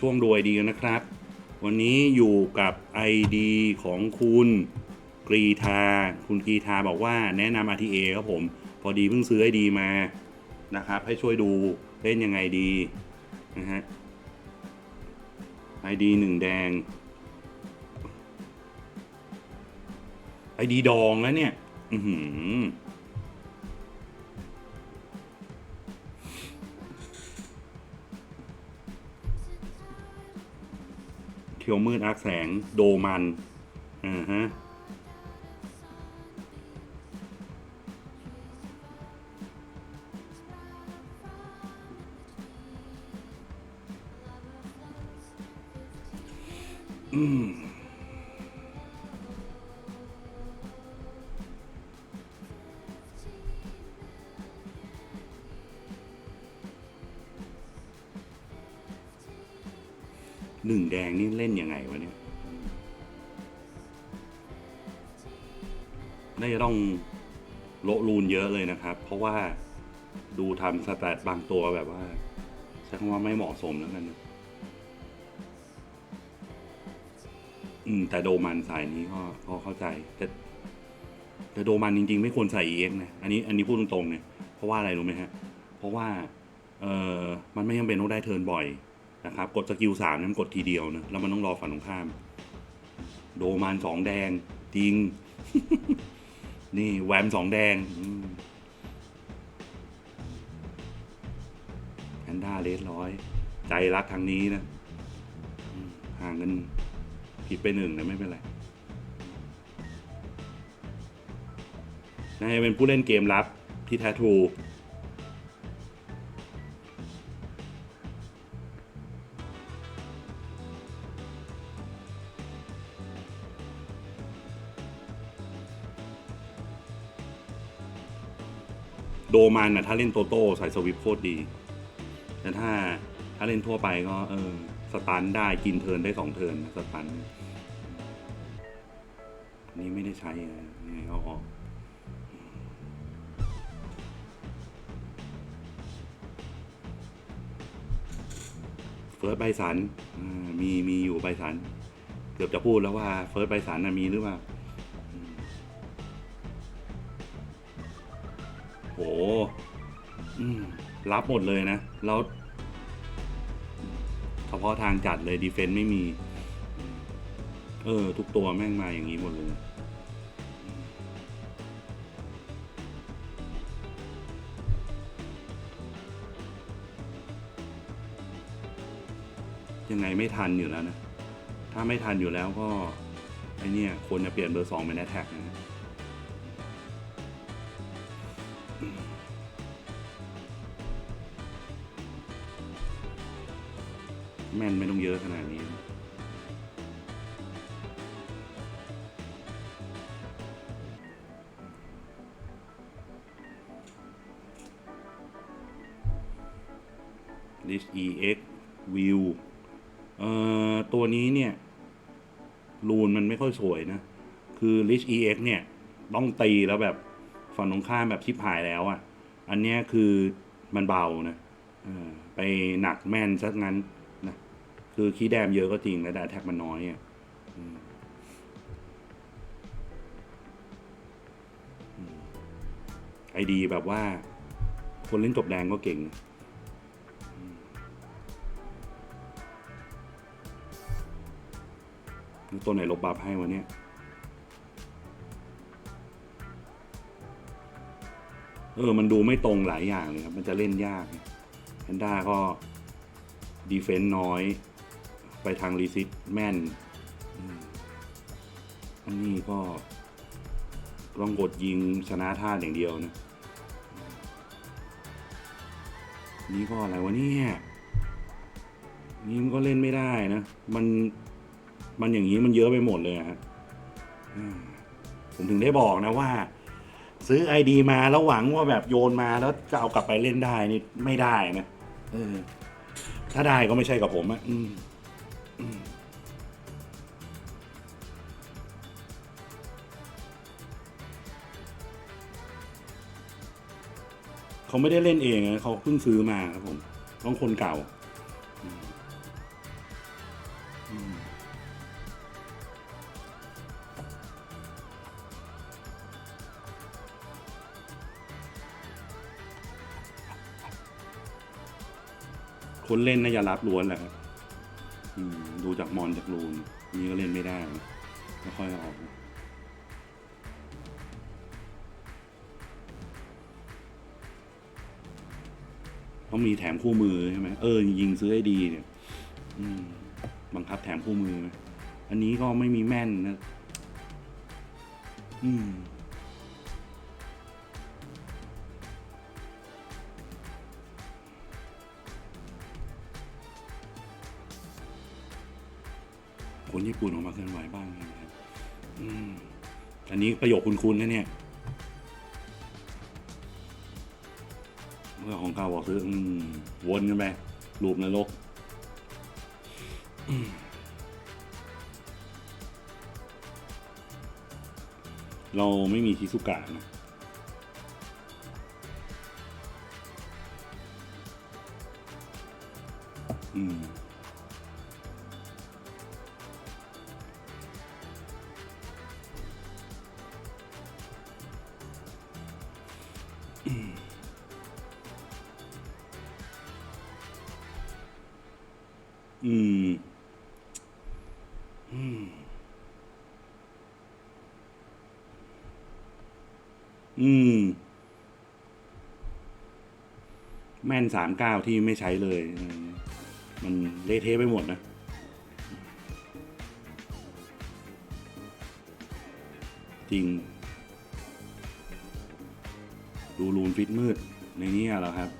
ช่วงดูไอดีกันนะครับ วันนี้อยู่กับ ID ของคุณกรีธา คุณกรีธาบอกว่าแนะนำ RTA ครับผม พอดีเพิ่งซื้อ ID มานะครับ ให้ช่วยดูเล่นยังไงดีนะฮะ ID หนึ่งแดง ID ดองแล้วเนี่ย อือหือ เทียวมืดอาร์คแสงโดมันอ่าฮะอืม แดงนี่เล่นยังไงวะเนี่ย น่าจะต้องโละรูนเยอะเลยนะครับ เพราะว่าดูทำสแตทบางตัวแบบว่าใช้คำว่าไม่เหมาะสมแล้วกันนะอืม แต่โดมันสายนี้ก็ก็เข้าใจ แต่แต่โดมันจริง ๆ ไม่ควรใส่ EX นะ อันนี้ อันนี้พูดตรงๆเนี่ยเพราะว่าอะไรรู้ไหมฮะ เพราะว่า เออมันไม่จำเป็นต้องได้เทิร์นบ่อย นะครับกดสกิลสามนั้นกดทีเดียวนะแล้วมันต้องรอฝั่งตรงข้าม โดมันสองแดงจริง นี่แวมสองแดงแพนด้าเลสร้อย ใจรักทางนี้นะห่างกันผิดไปหนึ่งนะไม่เป็นไรนายเป็นผู้เล่นเกมรับที่แท้ทรู โดมันนะถ้าเล่นโตโต้ใส่สวิปโคตรดี แต่ถ้าถ้าเล่นทั่วไปก็เออสตันได้กินเทิร์นได้สองเทิร์นสตันนนี้ไม่ได้ใช้ไงเอาออกเฟิร์สไบสันมีมีอยู่ไบสัน เกือบจะพูดแล้วว่าเฟิร์สไบสันมีหรือเปล่า โหอืมรับหมดเลยนะ แล้วเฉพาะทางจัดเลยดีเฟนต์ไม่มี เออ ทุกตัวแม่งมาอย่างนี้หมดเลย ยังไงไม่ทันอยู่แล้วนะ ถ้าไม่ทันอยู่แล้วก็ ไอเนี่ยควรจะเปลี่ยนเบอร์สองเป็นแอทแทกนะ ไม่ต้องเยอะขนาดนี้ list ex view เอ่อตัวนี้เนี่ย รูนมันไม่ค่อยสวยนะ คือ list ex เนี่ย ต้องตีแล้วแบบฝั่งตรงข้ามแบบชิบหายแล้วอะ่ะ อันเนี้ยคือมันเบานะไปหนักแม่นซะงั้น คือคีย์แดมเยอะก็จริงนะแต่แท็กมันน้อยอะไอดีแบบว่า คนเล่นจบแดงก็เก่ง ตัวไหนลบบัฟให้วะเนี่ยเออ มันดูไม่ตรงหลายอย่างเลยครับ มันจะเล่นยากแพนด้าก็ ดีเฟนต์น้อย ไปทางรีซิตแม่นอันนี้ก็ต้องกดยิงชนะท่าอย่างเดียวนะ นี่ก็อะไรวะเนี่ย นี่มันก็เล่นไม่ได้นะ มัน มันอย่างนี้มันเยอะไปหมดเลยฮะผมถึงได้บอกนะว่า ซื้อไอดีมาแล้วหวังว่าแบบโยนมาแล้วจะเอากลับไปเล่นได้นี่ไม่ได้นะ เออ ถ้าได้ก็ไม่ใช่กับผมอะอืมอืม เขาไม่ได้เล่นเองนะเขาเพิ่งซื้อมาครับผมต้องคนเก่าคนเล่นนายรับล้วนแหละครับ ดูจากมอนจากรูนนี่ก็เล่นไม่ได้ไม่ค่อยออกต้องมีแถมคู่มือใช่ไหมเออยิงซื้อให้ดีเนี่ยบังคับแถมคู่มือไหมอันนี้ก็ไม่มีแม่นนะ อืม ญี่ปุ่นออกมาเคลื่อนไหวบ้างนะครับอืมอันนี้ประโยคคุ้นๆนะเนี่ยเมื่อของเก่าบอกซื้ออืมวนกันไปลูปนรกเราไม่มีชิซุกะนะ อืม แม่นสามเก้าที่ไม่ใช้เลย มันเละเทะไปหมดนะจริง ดูรูนฟิตมืด ในนี้เหรอครับ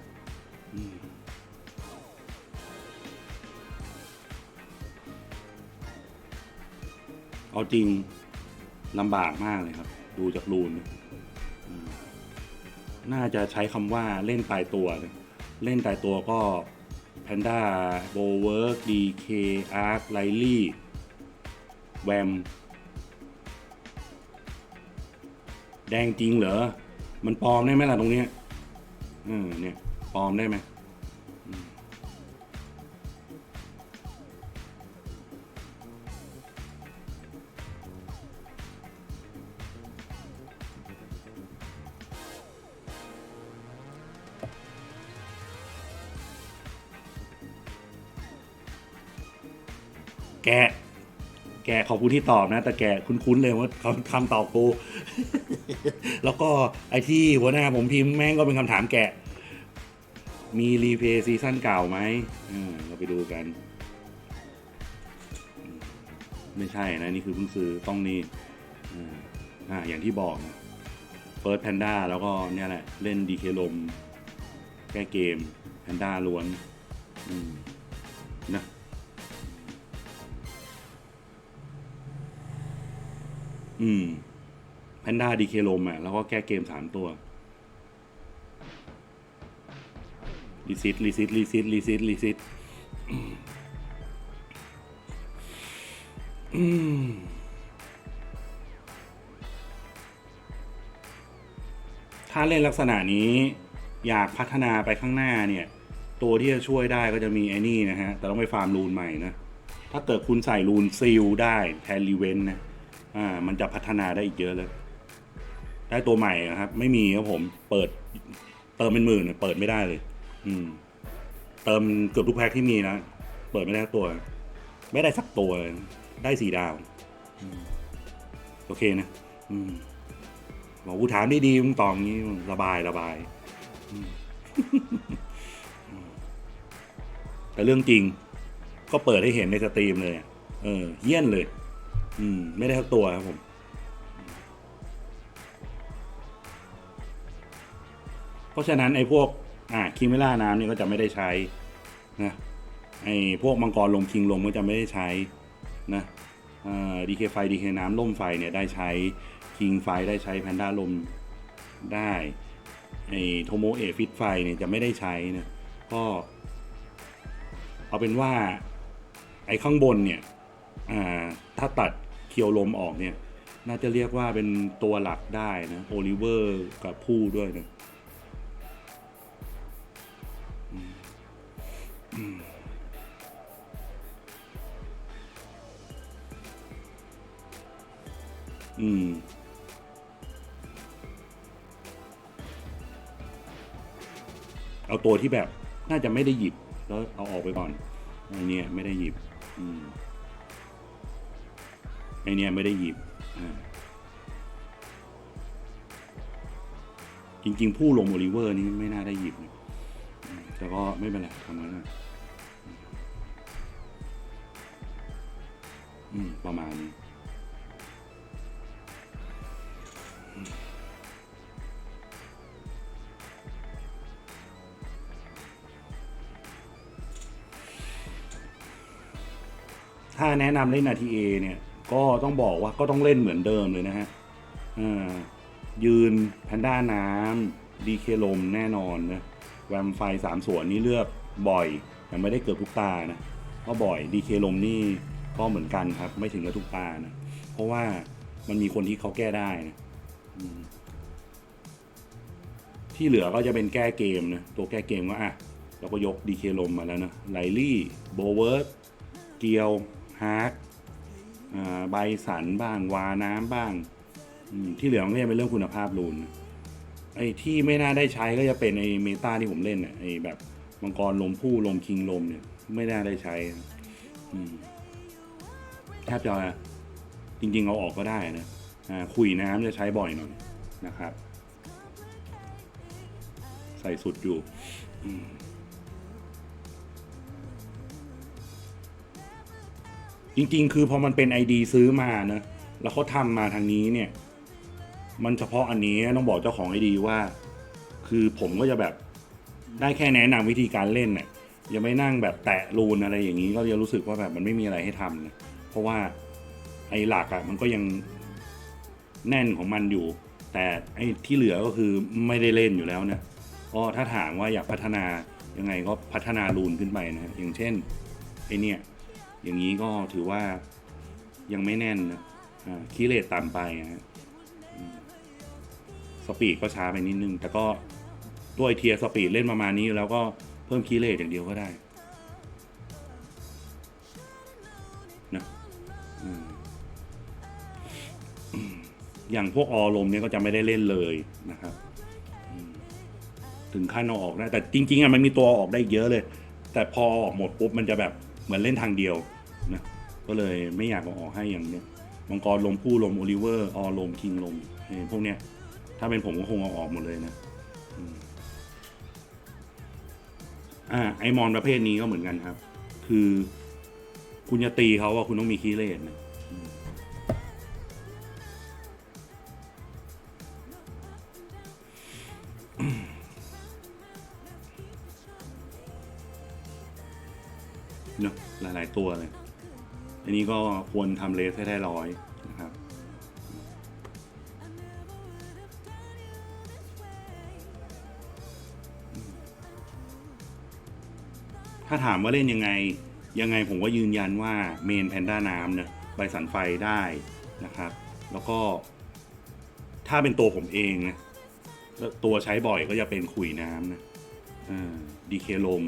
เอาจริงลำบากมากเลยครับ ดูจากรูนนี่ยอืม น่าจะใช้คำว่าเล่นตายตัว เล่นตายตัวก็แพนด้าโบเวิร์กดีเคอาร์คไลลี่แวมแดงจริงเหรอ มันปลอมได้ไหมล่ะตรงเนี้ยเออเนี่ยปลอมได้ไหม แกะ แกะขอบคุณที่ตอบนะ แต่แกะคุ้นๆเลยว่าคำคำตอบกูแล้วก็ไอที่หัวหน้าผมพิมพ์แม่งก็เป็นคำถามแกะ มีรีเพย์ซีซั่นเก่าไหมเราไปดูกัน ไม่ใช่นะ นี่คือเพิ่งซื้อต้องนี่อ่าอ่าอย่างที่บอกนะเฟิร์สแพนด้าแล้วก็เนี่ยแหละ เล่นดีเคลมแก้เกมแพนด้าล้วน อืม นะ อืมแพนด้าดีเคลมอะ แล้วก็แก้เกมสามตัวรีซิตรีซิตรีซิตรีซิตรีซิตถ้าเล่นลักษณะนี้ อยากพัฒนาไปข้างหน้าเนี่ย ตัวที่จะช่วยได้ก็จะมีไอ้นี่นะฮะ แต่ต้องไปฟาร์มรูนใหม่นะ ถ้าเกิดคุณใส่รูนซีลได้แทนรีเวนนะ อ่ามันจะพัฒนาได้อีกเยอะเลย ได้ตัวใหม่อะครับ ไม่มีครับผมเปิดเติมเป็นหมื่นเนี่ยเปิดไม่ได้เลย อืม เติมเกือบทุกแพ็คที่มีนะ เปิดไม่ได้ตัว ไม่ได้สักตัว ได้สี่ดาวอโอเคนะ อืมบอกกูถามได้ดีมึงตอบงี้ระบายระบาย แต่เรื่องจริง ก็เปิดให้เห็นในสตรีมเลย เออ เยี่ยนเลย อืม ไม่ได้ทักตัวครับผม เพราะฉะนั้นไอ้พวก อ่าคิงเวล่าน้ำนี่ก็จะไม่ได้ใช้นะไอ้พวกมังกรลมคิงลมก็จะไม่ได้ใช้นะดีเคไฟดีเคน้ำล่มไฟเนี่ยได้ใช้คิงไฟได้ใช้แพนด้าลมได้ไอ้โทโมเอฟิตไฟเนี่ยจะไม่ได้ใช้นะก็เอาเป็นว่าไอ้ข้างบนเนี่ยถ้าตัด เคียวลมออกเนี่ย น่าจะเรียกว่าเป็นตัวหลักได้นะโอลิเวอร์กับผู้ด้วยนะอืมอืมอืมเอาตัวที่แบบน่าจะไม่ได้หยิบ แล้วเอาออกไปก่อนไอเนี่ยไม่ได้หยิบ อืม ไอเนี่ยไม่ได้หยิบจริงๆ ผู้ลงโอลิเวอร์นี่ไม่น่าได้หยิบ แต่ก็ไม่เป็นไรทำนั้นนะอืมประมาณนี้ถ้าแนะนำเล่น RTA เนี่ย ก็ต้องบอกว่าก็ต้องเล่นเหมือนเดิมเลยนะฮะอ่ายืนแพนด้าน้ำดีเคลมแน่นอนนะแวมไฟสามส่วนนี่เลือกบ่อยแต่ไม่ได้เกือบทุกตานะก็บ่อยดีเคลมนี่ก็เหมือนกันครับ ไม่ถึงกับทุกตานะเพราะว่ามันมีคนที่เขาแก้ได้นะที่เหลือก็จะเป็นแก้เกมนะตัวแก้เกมก็อะเราก็ยกดีเคลมมาแล้วนะไลลี่โบเวิร์ดเกียวฮาร์ก ใบสันบ้าง วาน้ำบ้าง ที่เหลือมันก็จะเป็นเรื่องคุณภาพรูนไอ้ที่ไม่น่าได้ใช้ก็จะเป็นไอ้เมตาที่ผมเล่นน่ะไอ้แบบมังกรลมผู้ลมคิงลมเนี่ย ไม่น่าได้ใช้แทบจะจริงๆเอาออกก็ได้นะอ่าขุยน้ำจะใช้บ่อยหน่อยนะครับ ใส่สุดอยู่ จริง ๆ คือพอมันเป็น ID ซื้อมานะแล้วเขาทำมาทางนี้เนี่ย มันเฉพาะอันนี้ต้องบอกเจ้าของ ID ว่า คือผมก็จะแบบได้แค่แนะนำวิธีการเล่นเนี่ยยังไม่นั่งแบบแตะรูนอะไรอย่างนี้ก็จะรู้สึกว่าแบบมันไม่มีอะไรให้ทำนะเพราะว่าไอ้หลักอะ่ะมันก็ยังแน่นของมันอยู่ แต่ไอ้ที่เหลือก็คือไม่ได้เล่นอยู่แล้วเนะก็ถ้าถามว่าอยากพัฒนายังไงก็พัฒนารูนขึ้นไปนะอย่างเช่นไอเนี่ย อย่างนี้ก็ถือว่ายังไม่แน่นนะคีเลตต่ำไปนะฮะสปีดก็ช้าไปนิดนึง แต่ก็ด้วยเทียสปีดเล่นประมาณนี้แล้วก็เพิ่มคีเลตอย่างเดียวก็ได้นะอืมอืมอย่างพวกออลมเนี่ยก็จะไม่ได้เล่นเลยนะครับถึงขั้นเอาออกได้แต่จริงๆอะมันมีตัวออกได้เยอะเลย แต่พอออกหมดปุ๊บมันจะแบบเหมือนเล่นทางเดียว ก็เลยไม่อยากเอาออกให้อย่างเนี้ยมังกรลมผู้ลมโอลิเวอร์ออลมคิงลมเอ้ยพวกเนี้ย ถ้าเป็นผมก็คงเอาออกหมดเลยนะอ่าไอมอนประเภทนี้ก็เหมือนกันครับ คือคุณจะตีเขาว่าคุณต้องมีคีเลนนะเนอะหลาย ๆ ตัวเลย อันนี้ก็ควรทำเลสให้ได้ร้อยนะครับ ถ้าถามว่าเล่นยังไง ยังไงผมก็ยืนยันว่าเมนแพนด้าน้ำเนี่ยใบสันไฟได้นะครับ แล้วก็ถ้าเป็นตัวผมเองนะตัวใช้บ่อยก็จะเป็นขุยน้ำนะดีเคลม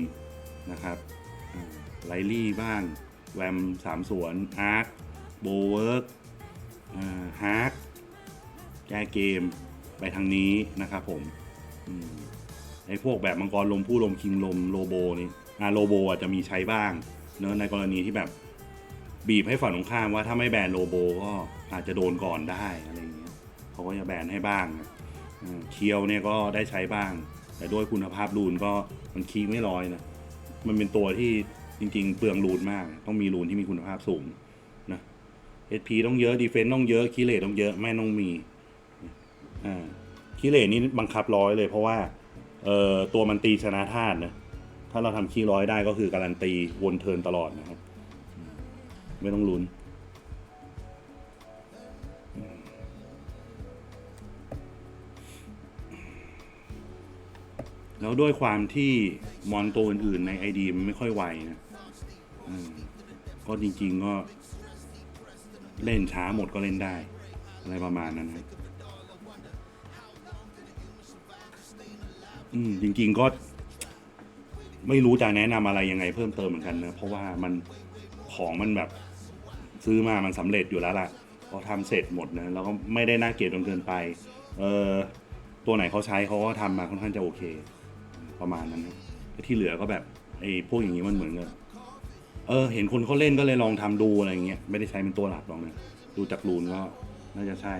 นะครับไลลี่บ้าง แวมสามสวนอาร์คโบเวิร์กฮาร์กแก้เกมไปทางนี้นะครับผมไอ้พวกแบบมังกรลมผู้ลมคิงลมโลโบนี่อาโลโบอาจจะมีใช้บ้างเนอะในกรณีที่แบบบีบให้ฝั่งตรงข้ามว่าถ้าไม่แบนโลโบก็อาจจะโดนก่อนได้อะไรอย่างเงี้ยเขาก็จะแบนให้บ้างเคียวเนี่ยก็ได้ใช้บ้าง แต่ด้วยคุณภาพรูนก็มันคีไม่ร้อยนะมันเป็นตัวที่ จริง ๆ เปลืองรูนมาก ต้องมีรูนที่มีคุณภาพสูงนะ HP ต้องเยอะดีเฟนต์ต้องเยอะคีเลตต้องเยอะไม่ต้องมีอ่าคีเลตนี่บังคับร้อยเลย เพราะว่าเอ่อตัวมันตีชนะธาตุนะถ้าเราทำคีร้อยได้ก็คือการันตีวนเทิร์นตลอดนะครับ ไม่ต้องลุ้นแล้วด้วยความที่มอนตัวอื่นๆใน ID มันไม่ค่อยไวนะ ก็จริงๆก็เล่นช้าหมดก็เล่นได้ อะไรประมาณนั้นครับอืมจริง ๆก็ ไม่รู้จะแนะนำอะไรยังไงเพิ่มเติมเหมือนกันนะเพราะว่ามันของมันแบบซื้อมามันสำเร็จอยู่แล้วล่ะพอทำเสร็จหมดนะแล้วก็ไม่ได้น่าเกลียดจนเกินไป เออตัวไหนเขาใช้เขาก็ทำมาค่อนข้างจะโอเค ประมาณนั้นนะที่เหลือก็แบบไอ้พวกอย่างนี้มันเหมือนกับ เออ เห็นคนเขาเล่นก็เลยลองทำดูอะไรอย่างเงี้ยไม่ได้ใช้เป็นตัวหลักหรอกนะดูจากรูนก็น่าจะใช่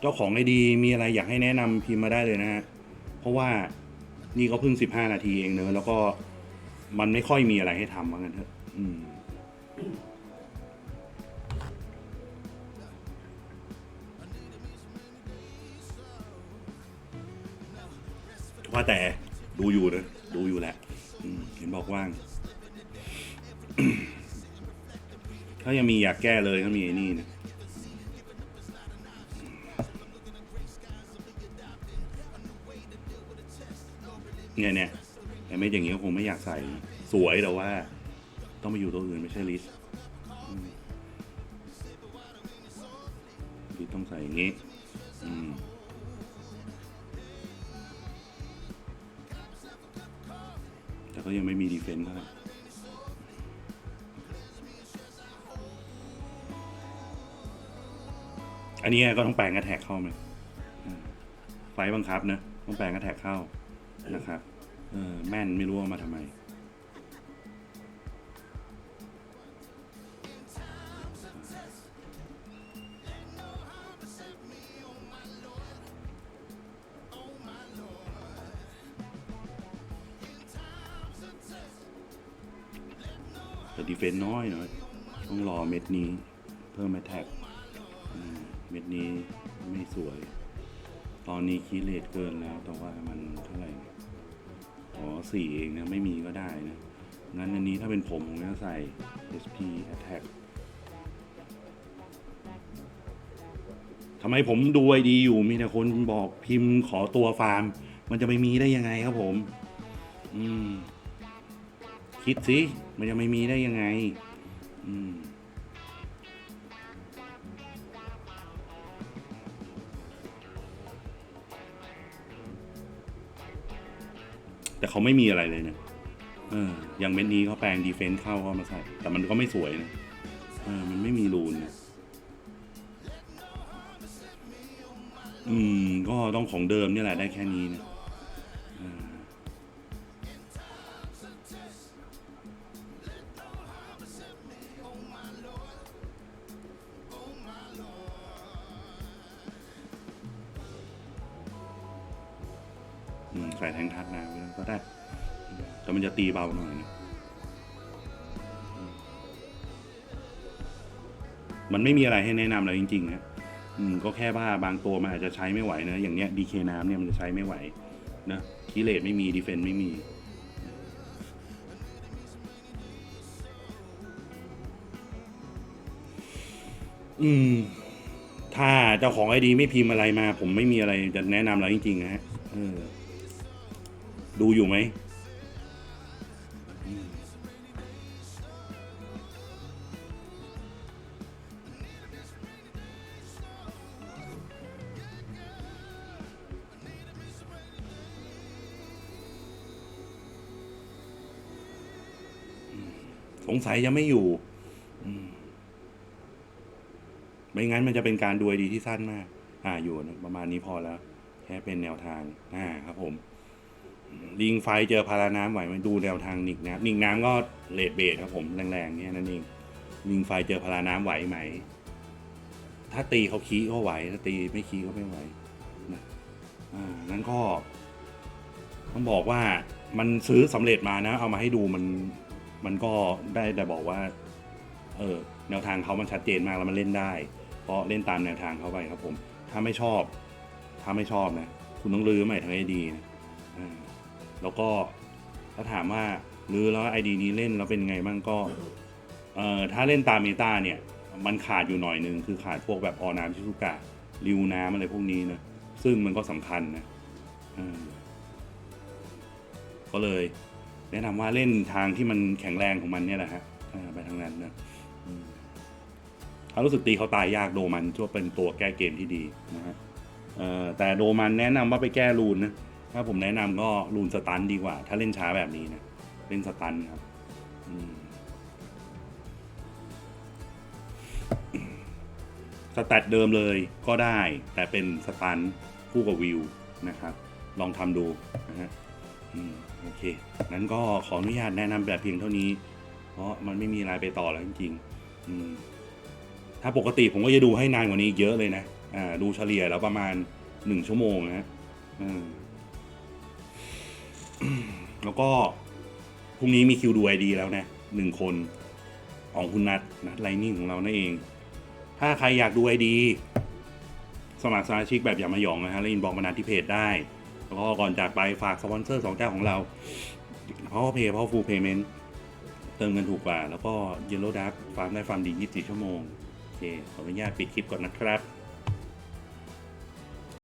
เจ้าของไอดีมีอะไรอยากให้แนะนำพิมพ์มาได้เลยนะฮะ เพราะว่านี่ก็เพิ่งสิบห้านาทีเองเนอะแล้วก็มันไม่ค่อยมีอะไรให้ทำว่างั้นเถอะ อืม ว่าแต่ดูอยู่นะดูอยู่แหละเห็นบอกว่าง ถ้ายังมีอยากแก้เลยก็มีไอ้นี่นะเนี่ยเนี่ยแต่ไม่อย่างนี้ก็คงไม่อยากใส่ สวยแต่ว่า ต้องไปอยู่ตัวอื่นไม่ใช่ลิสอืมลิสต้องใส่อย่างนี้ แต่ก็ยังไม่มีดีเฟนต์เท่าไหร่อันนี้ก็ต้องแปลงกระแทกเข้าไหมไฟบังคับนะ ต้องแปลงกระแทกเข้านะครับ เออแม่นไม่รู้ว่ามาทำไม น้อยหน่อยต้องรอเม็ดนี้ เพิ่มแมทแท็กเม็ดนี้ไม่สวย ตอนนี้คีเลทเกินแล้ว แต่ว่ามันเท่าไหร่อ๋อสี่เองนะ ไม่มีก็ได้นะ งั้นอันนี้ถ้าเป็นผมผมจะใส่ SP Attack ทำไมผมดูไอดีอยู่มีแต่คนบอกพิมพ์ขอตัวฟาร์ม มันจะไม่มีได้ยังไงครับผม อืม คิดสิ มันจะไม่มีได้ยังไง อืมแต่เขาไม่มีอะไรเลยเนี่ยเอออย่างเม็ดนี้เขาแปลงดีเฟนซ์เข้าเข้ามาใส่ แต่มันก็ไม่สวยนะเออมันไม่มีรูนนะอืม ก็ต้องของเดิมเนี่ยแหละได้แค่นี้นะ ต่มันจะตีเบาหน่อย มันไม่มีอะไรให้แนะนำเลยจริงๆนะอืมก็แค่ว่าบางตัวมันอาจจะใช้ไม่ไหวนะ อย่างเนี้ยดีเคน้ำเนี่ยมันจะใช้ไม่ไหวนะคีเลตไม่มีดีเฟนไม่มีอืม ถ้าเจ้าของไอดีไม่พิมพ์อะไรมา ผมไม่มีอะไรจะแนะนำแล้วจริงๆนะฮะดูอยู่ไหม สงสัยยังไม่อยู่ไม่งั้นมันจะเป็นการดูไอดีที่สั้นมาก อ่าอยู่ประมาณนี้พอแล้ว แค่เป็นแนวทางอ่าครับผมลิงไฟเจอพาราน้ำไหวไหมดูแนวทางนิกน้ำนิกน้ำก็เลดเบดครับผมแรงๆเนี่ยนั่นเองลิงไฟเจอพาราน้ำไหวไหม ถ้าตีเขาคีก็ไหว ถ้าตีไม่คีก็ไม่ไหวนะอ่านั้นก็ต้องบอกว่ามันซื้อสำเร็จมานะ เอามาให้ดูมัน มันก็ได้แต่บอกว่า เออแนวทางเขามันชัดเจนมากแล้วมันเล่นได้ เพราะเล่นตามแนวทางเขาไปครับผม ถ้าไม่ชอบ ถ้าไม่ชอบนะ คุณต้องรื้อใหม่ทั้งไอดีนะแล้วก็ถ้าถามว่ารื้อแล้วไอดีนี้เล่นแล้วเป็นไงบ้างก็ เอ่อถ้าเล่นตามเมตาเนี่ย มันขาดอยู่หน่อยนึง คือขาดพวกแบบออน้ำชิซุกะริวน้ำอะไรพวกนี้นะ ซึ่งมันก็สำคัญนะก็เลย แนะนำว่าเล่นทางที่มันแข็งแรงของมันเนี่ยแหละฮะไปทางนั้นนะอืมถ้ารู้สึกตีเขาตายยากโดมันช่วยเป็นตัวแก้เกมที่ดีนะฮะแต่โดมันแนะนำว่าไปแก้รูนนะถ้าผมแนะนำก็รูนสตันดีกว่า ถ้าเล่นช้าแบบนี้นะเล่นสตันครับสแตทเดิมเลยก็ได้ แต่เป็นสตันคู่กับวิวนะครับ ลองทำดูนะฮะ โอเคนั้นก็ขออนุญาตแนะนำแบบเพียงเท่านี้ เพราะมันไม่มีอะไรไปต่อแล้วจริงๆอืมถ้าปกติผมก็จะดูให้นานกว่านี้เยอะเลยนะอ่าดูเฉลี่ยแล้วประมาณหนึ่งชั่วโมงนะฮะอืมแล้วก็พรุ่งนี้มีคิวดูไอดีแล้วนะหนึ่งคนของคุณนัทนัทไลนิ่งของเรานั่นเอง ถ้าใครอยากดูไอดี สมัครสมาชิกแบบอย่ามาหยองนะฮะแล้วอินบอกมานัดที่เพจได้ แล้วก็ก่อนจากไปฝากสปอนเซอร์สองเจ้าของเราเพราะเพย์เพราะฟูลเพย์เมนต์เติมเงินถูกกว่า แล้วก็ Yellow Dark ฟาร์มได้ฟาร์มดี 24 ชั่วโมง โอเค ขออนุญาตปิดคลิปก่อนนะครับ